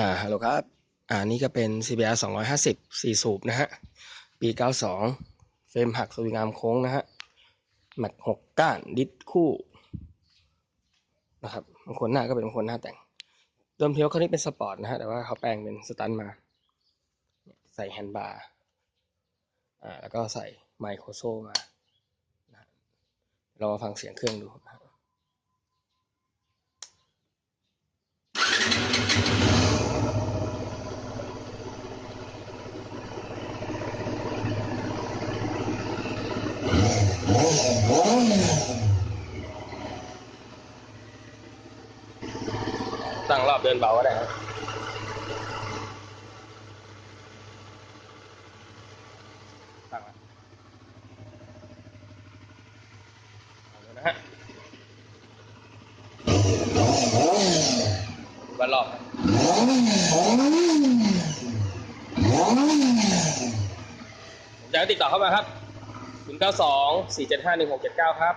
อ่าฮัลโหลครับ อ่า นี่ก็เป็น CBR 250 4 สูบนะฮะ ปี 92 เฟรมหักสวิงามโค้งนะฮะ แม็กหกก้าน ดิสคู่นะครับบางคนหน้าก็เป็นบางคนหน้าแต่งเดิมทีเขานี้เป็นสปอร์ตนะฮะ แต่ว่าเขาแปลงเป็นสตันมา ใส่แฮนด์บาร์ อ่า แล้วก็ใส่ไมโครโซมานะฮะเรามาฟังเสียงเครื่องดูนะ ตั้งรอบเดินเบาก็ได้ครับตั้งนะฮะวันรอบครับผมจะติดต่อเข้ามาครับ 092 475 1679 ครับ